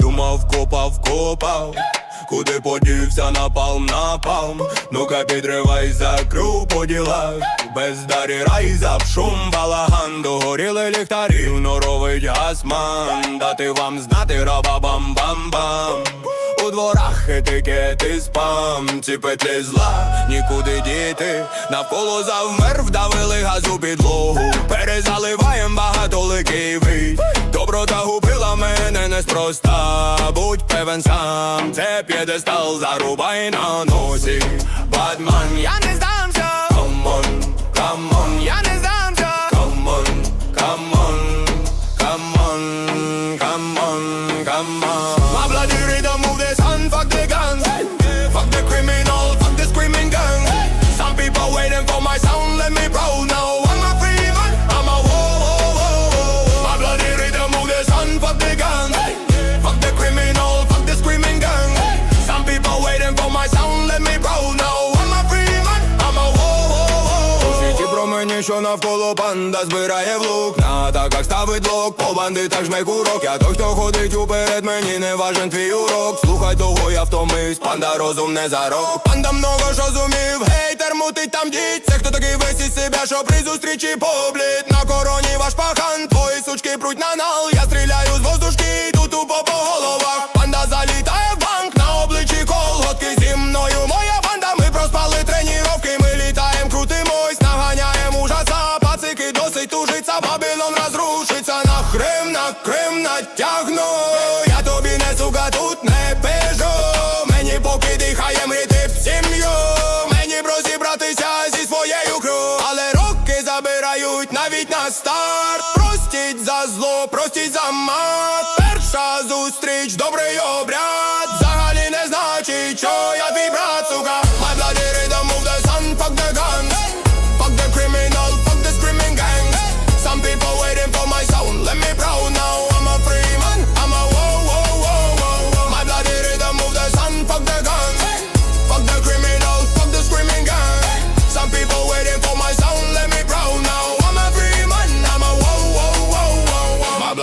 Думав, копав, копав, куди подівся напалм, напалм. Ну-ка підривай закру по ділах, бездарі райза, в шум балаган, догоріли ліхтарів, норовить гасман, дати вам знати раба бам-бам-бам. Дворах етикети спам, ці петлі зла, нікуди діти, навколо завмер, вдавили газу підлогу, перезаливаєм багатоликий вид. Доброта губила мене неспроста, будь певен сам, це п'єдестал, зарубай на носі. Бадман, я не здамся, камон, камон, я не здамся, камон, камон, камон, камон, камон. Мені, що навколо панда збирає в лук На атаках ставить блок, по бандитах жме курок. Я той, хто ходить уперед, мені не важен твій урок. Слухай того, я втомився, панда розум не за рок. Панда много що зумів, гейтер мутить там діть. Це хто такий весь із себе, що при зустрічі поблід. На короні ваш пахан, твої сучки пруть на нал на старт Простіть за зло, простіть за мат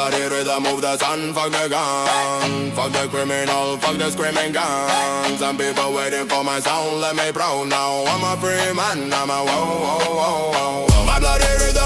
bloody rhythm move the sun, fuck the gun. Fuck the criminal, fuck the screaming gang Some people waiting for my sound, let me proud now. I'm a free man, I'm a whoa, whoa, whoa, whoa, whoa My bloody rhythm